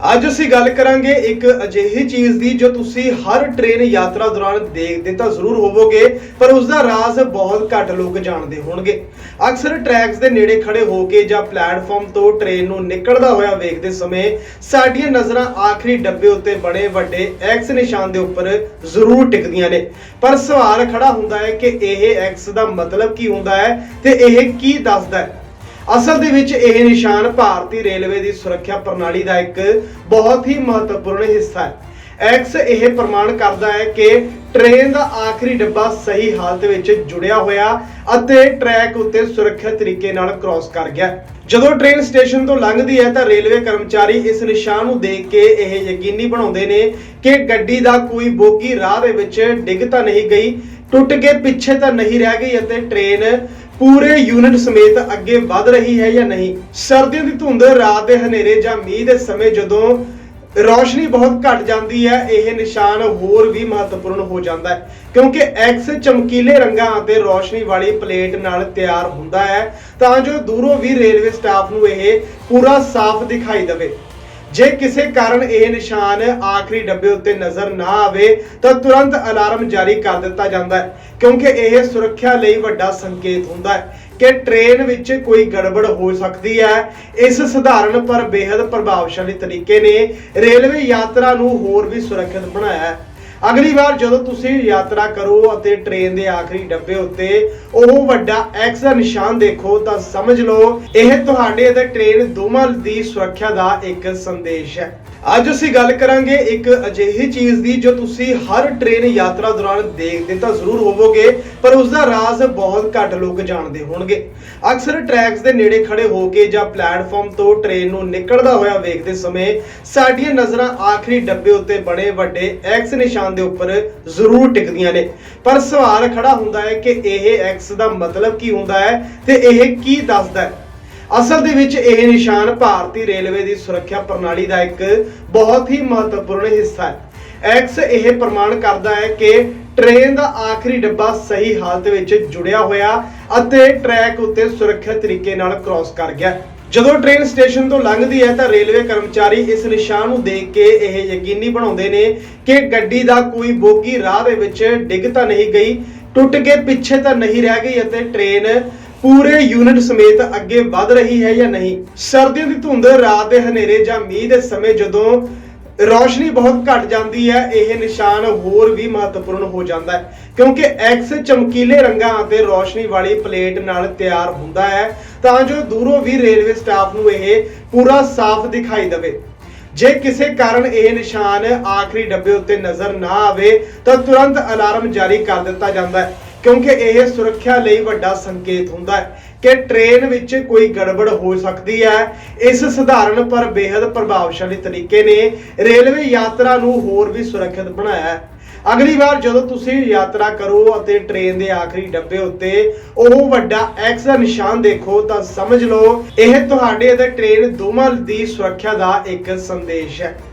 ਅੱਜ ਅਸੀਂ ਗੱਲ ਕਰਾਂਗੇ ਇੱਕ ਅਜਿਹੀ ਚੀਜ਼ ਦੀ ਜੋ ਤੁਸੀਂ ਹਰ ਟ੍ਰੇਨ ਯਾਤਰਾ ਦੌਰਾਨ ਦੇਖਦੇ ਤਾਂ ਜ਼ਰੂਰ ਹੋਵੋਗੇ, ਪਰ ਉਸ ਦਾ ਰਾਜ਼ ਬਹੁਤ ਘੱਟ ਲੋਕ ਜਾਣਦੇ ਹੋਣਗੇ। ਅਕਸਰ ਟਰੈਕਸ ਦੇ ਨੇੜੇ ਖੜੇ ਹੋ ਕੇ ਜਾਂ ਪਲੇਟਫਾਰਮ ਤੋਂ ਟ੍ਰੇਨ ਨੂੰ ਨਿਕਲਦਾ ਹੋਇਆ ਵੇਖਦੇ ਸਮੇਂ ਸਾਡੀਆਂ ਨਜ਼ਰਾਂ ਆਖਰੀ ਡੱਬੇ ਉੱਤੇ ਬਣੇ ਵੱਡੇ ਐਕਸ ਨਿਸ਼ਾਨ ਦੇ ਉੱਪਰ ਜ਼ਰੂਰ ਟਿਕਦੀਆਂ ਨੇ। ਪਰ ਸਵਾਲ ਖੜਾ ਹੁੰਦਾ ਹੈ ਕਿ ਇਹ ਐਕਸ ਦਾ ਮਤਲਬ ਕੀ ਹੁੰਦਾ ਹੈ ਤੇ ਇਹ ਕੀ ਦੱਸਦਾ ਹੈ? ਅਸਲ ਦੇ ਵਿੱਚ ਇਹ ਨਿਸ਼ਾਨ ਭਾਰਤੀ ਰੇਲਵੇ ਦੀ ਸੁਰੱਖਿਆ ਪ੍ਰਣਾਲੀ ਦਾ ਇੱਕ ਬਹੁਤ ਹੀ ਮਹੱਤਵਪੂਰਨ ਹਿੱਸਾ ਹੈ। ਐਕਸ ਇਹ ਪ੍ਰਮਾਣ ਕਰਦਾ ਹੈ ਕਿ ਟ੍ਰੇਨ ਦਾ ਆਖਰੀ ਡੱਬਾ ਸਹੀ ਹਾਲਤ ਵਿੱਚ ਜੁੜਿਆ ਹੋਇਆ ਅਤੇ ਟਰੈਕ ਉੱਤੇ ਸੁਰੱਖਿਅਤ ਤਰੀਕੇ ਨਾਲ ਕ੍ਰਾਸ ਕਰ ਗਿਆ। ਜਦੋਂ ਟ੍ਰੇਨ ਸਟੇਸ਼ਨ ਤੋਂ ਲੰਘਦੀ ਹੈ ਤਾਂ ਰੇਲਵੇ ਕਰਮਚਾਰੀ ਇਸ ਨਿਸ਼ਾਨ ਨੂੰ ਦੇਖ ਕੇ ਇਹ ਯਕੀਨੀ ਬਣਾਉਂਦੇ ਨੇ ਕਿ ਗੱਡੀ ਦਾ ਕੋਈ ਬੋਗੀ ਰਾਹ ਦੇ ਵਿੱਚ ਡਿੱਗ ਤਾਂ ਨਹੀਂ ਗਈ, ਟੁੱਟ ਕੇ ਪਿੱਛੇ ਤਾਂ ਨਹੀਂ ਰਹਿ ਗਈ ਅਤੇ ਟ੍ਰੇਨ ਪੂਰੇ ਯੂਨਿਟ ਸਮੇਤ ਅੱਗੇ ਵਧ ਰਹੀ ਹੈ ਜਾਂ ਨਹੀਂ? ਸਰਦੀਆਂ ਦੀ ਧੁੰਦ, ਰਾਤ ਦੇ ਹਨੇਰੇ ਜਾਂ ਮੀਂਹ ਦੇ ਸਮੇਂ ਜਦੋਂ ਰੌਸ਼ਨੀ ਬਹੁਤ ਘਟ ਜਾਂਦੀ ਹੈ, ਇਹ ਨਿਸ਼ਾਨ ਹੋਰ ਵੀ ਮਹੱਤਵਪੂਰਨ ਹੋ ਜਾਂਦਾ ਹੈ ਕਿਉਂਕਿ ਐਕਸ ਚਮਕੀਲੇ ਰੰਗਾਂ ਅਤੇ ਰੌਸ਼ਨੀ ਵਾਲੀ ਪਲੇਟ ਨਾਲ ਤਿਆਰ ਹੁੰਦਾ ਹੈ, ਤਾਂ ਜੋ ਦੂਰੋਂ ਵੀ ਰੇਲਵੇ ਸਟਾਫ ਨੂੰ ਇਹ ਪੂਰਾ ਸਾਫ਼ ਦਿਖਾਈ ਦੇਵੇ। ਜੇ ਕਿਸੇ ਕਾਰਨ ਇਹ ਨਿਸ਼ਾਨ ਆਖਰੀ ਡੱਬੇ ਉੱਤੇ ਨਜ਼ਰ ਨਾ ਆਵੇ, ਤਾਂ ਤੁਰੰਤ ਅਲਾਰਮ ਜਾਰੀ ਕਰ ਦਿੱਤਾ ਜਾਂਦਾ ਹੈ, ਕਿਉਂਕਿ ਇਹ ਸੁਰੱਖਿਆ ਲਈ ਵੱਡਾ ਸੰਕੇਤ ਹੁੰਦਾ ਹੈ ਕਿ ਟ੍ਰੇਨ ਵਿੱਚ ਕੋਈ ਗੜਬੜ ਹੋ ਸਕਦੀ ਹੈ। ਇਸ ਸਧਾਰਨ ਪਰ ਬੇहद ਪ੍ਰਭਾਵਸ਼ਾਲੀ ਤਰੀਕੇ ਨੇ ਰੇਲਵੇ ਯਾਤਰਾ ਨੂੰ ਹੋਰ ਵੀ ਸੁਰੱਖਿਅਤ ਬਣਾਇਆ ਹੈ। ਅਗਲੀ ਵਾਰ ਜਦੋਂ ਤੁਸੀਂ ਯਾਤਰਾ ਕਰੋ ਅਤੇ ਟ੍ਰੇਨ ਦੇ ਆਖਰੀ ਡੱਬੇ ਉੱਤੇ ਉਹ ਵੱਡਾ ਐਕਸ ਦਾ ਨਿਸ਼ਾਨ ਦੇਖੋ, ਤਾਂ ਸਮਝ ਲਓ, ਇਹ ਤੁਹਾਡੇ ਅਤੇ ਟ੍ਰੇਨ ਦੋਵਾਂ ਦੀ ਸੁਰੱਖਿਆ ਦਾ ਇੱਕ ਸੰਦੇਸ਼ ਹੈ। ਅੱਜ ਅਸੀਂ ਗੱਲ ਕਰਾਂਗੇ ਇੱਕ ਅਜਿਹੀ ਚੀਜ਼ ਦੀ ਜੋ ਤੁਸੀਂ ਹਰ ਟ੍ਰੇਨ ਯਾਤਰਾ ਦੌਰਾਨ ਦੇਖਦੇ ਤਾਂ ਜ਼ਰੂਰ ਹੋਵੋਗੇ, ਪਰ ਉਸ ਦਾ ਰਾਜ਼ ਬਹੁਤ ਘੱਟ ਲੋਕ ਜਾਣਦੇ ਹੋਣਗੇ। ਅਕਸਰ ਟਰੈਕਸ ਦੇ ਨੇੜੇ ਖੜੇ ਹੋ ਕੇ ਜਾਂ ਪਲੇਟਫਾਰਮ ਤੋਂ ਟ੍ਰੇਨ ਨੂੰ ਨਿਕਲਦਾ ਹੋਇਆ ਵੇਖਦੇ ਸਮੇਂ ਸਾਡੀਆਂ ਨਜ਼ਰਾਂ ਆਖਰੀ ਡੱਬੇ ਉੱਤੇ ਬਣੇ ਵੱਡੇ ਐਕਸ ਨਿਸ਼ਾਨ ਦੇ ਉੱਪਰ ਜ਼ਰੂਰ ਟਿਕਦੀਆਂ ਨੇ। ਪਰ ਸਵਾਲ ਖੜਾ ਹੁੰਦਾ ਹੈ ਕਿ ਇਹ ਐਕਸ ਦਾ ਮਤਲਬ ਕੀ ਹੁੰਦਾ ਹੈ ਤੇ ਇਹ ਕੀ ਦੱਸਦਾ ਹੈ? ਅਸਲ ਦੇ ਵਿੱਚ ਇਹ ਨਿਸ਼ਾਨ ਭਾਰਤੀ ਰੇਲਵੇ ਦੀ ਸੁਰੱਖਿਆ ਪ੍ਰਣਾਲੀ ਦਾ ਇੱਕ ਬਹੁਤ ਹੀ ਮਹੱਤਵਪੂਰਨ ਹਿੱਸਾ ਹੈ। ਐਕਸ ਇਹ ਪ੍ਰਮਾਣ ਕਰਦਾ ਹੈ ਕਿ ਟ੍ਰੇਨ ਦਾ ਆਖਰੀ ਡੱਬਾ ਸਹੀ ਹਾਲਤ ਵਿੱਚ ਜੁੜਿਆ ਹੋਇਆ ਅਤੇ ਟਰੈਕ ਉੱਤੇ ਸੁਰੱਖਿਅਤ ਤਰੀਕੇ ਨਾਲ ਕ੍ਰਾਸ ਕਰ ਗਿਆ ਜਦੋਂ ਟ੍ਰੇਨ ਸਟੇਸ਼ਨ ਤੋਂ ਲੰਘਦੀ ਹੈ ਤਾਂ ਰੇਲਵੇ ਕਰਮਚਾਰੀ ਇਸ ਨਿਸ਼ਾਨ ਨੂੰ ਦੇਖ ਕੇ ਇਹ ਯਕੀਨੀ ਬਣਾਉਂਦੇ ਨੇ ਕਿ ਗੱਡੀ ਦਾ ਕੋਈ ਬੋਗੀ ਰਾਹ ਦੇ ਵਿੱਚ ਡਿੱਗ ਤਾਂ ਨਹੀਂ ਗਈ, ਟੁੱਟ ਕੇ ਪਿੱਛੇ ਤਾਂ ਨਹੀਂ ਰਹਿ ਗਈ ਅਤੇ ਟ੍ਰੇਨ ਪੂਰੇ ਯੂਨਿਟ ਸਮੇਤ ਅੱਗੇ ਵਧ ਰਹੀ ਹੈ ਜਾਂ ਨਹੀਂ? ਸਰਦੀਆਂ ਦੀ ਧੁੰਦ, ਰਾਤ ਦੇ ਹਨੇਰੇ ਜਾਂ ਮੀਂਹ ਦੇ ਸਮੇਂ ਜਦੋਂ ਰੌਸ਼ਨੀ ਬਹੁਤ ਘਟ ਜਾਂਦੀ ਹੈ, ਇਹ ਨਿਸ਼ਾਨ ਹੋਰ ਵੀ ਮਹੱਤਵਪੂਰਨ ਹੋ ਜਾਂਦਾ ਹੈ ਕਿਉਂਕਿ ਐਕਸ ਚਮਕੀਲੇ ਰੰਗਾਂ ਅਤੇ ਰੌਸ਼ਨੀ ਵਾਲੀ ਪਲੇਟ ਨਾਲ ਤਿਆਰ ਹੁੰਦਾ ਹੈ, ਤਾਂ ਜੋ ਦੂਰੋਂ ਵੀ ਰੇਲਵੇ ਸਟਾਫ ਨੂੰ ਇਹ ਪੂਰਾ ਸਾਫ਼ ਦਿਖਾਈ ਦੇਵੇ। ਜੇ ਕਿਸੇ ਕਾਰਨ ਇਹ ਨਿਸ਼ਾਨ ਆਖਰੀ ਡੱਬੇ ਉੱਤੇ ਨਜ਼ਰ ਨਾ ਆਵੇ, ਤਾਂ ਤੁਰੰਤ ਅਲਾਰਮ ਜਾਰੀ ਕਰ ਦਿੱਤਾ ਜਾਂਦਾ ਹੈ। ਕਿਉਂਕਿ ਇਹ ਸੁਰੱਖਿਆ ਲਈ ਵੱਡਾ ਸੰਕੇਤ ਹੁੰਦਾ ਹੈ ਕਿ ਟ੍ਰੇਨ ਵਿੱਚ ਕੋਈ ਗੜਬੜ ਹੋ ਸਕਦੀ ਹੈ। ਇਸ ਸਧਾਰਨ ਪਰ ਬੇहद ਪ੍ਰਭਾਵਸ਼ਾਲੀ ਤਰੀਕੇ ਨੇ ਰੇਲਵੇ ਯਾਤਰਾ ਨੂੰ ਹੋਰ ਵੀ ਸੁਰੱਖਿਅਤ ਬਣਾਇਆ ਹੈ। ਅਗਲੀ ਵਾਰ ਜਦੋਂ ਤੁਸੀਂ ਯਾਤਰਾ ਕਰੋ ਅਤੇ ਟ੍ਰੇਨ ਦੇ ਆਖਰੀ ਡੱਬੇ ਉੱਤੇ ਉਹ ਵੱਡਾ ਐਕਸ ਦਾ ਨਿਸ਼ਾਨ ਦੇਖੋ ਤਾਂ ਸਮਝ ਲਓ, ਇਹ ਤੁਹਾਡੇ ਅਤੇ ਟ੍ਰੇਨ ਦੋਵਾਂ ਦੀ ਸੁਰੱਖਿਆ ਦਾ ਇੱਕ ਸੰਦੇਸ਼ ਹੈ।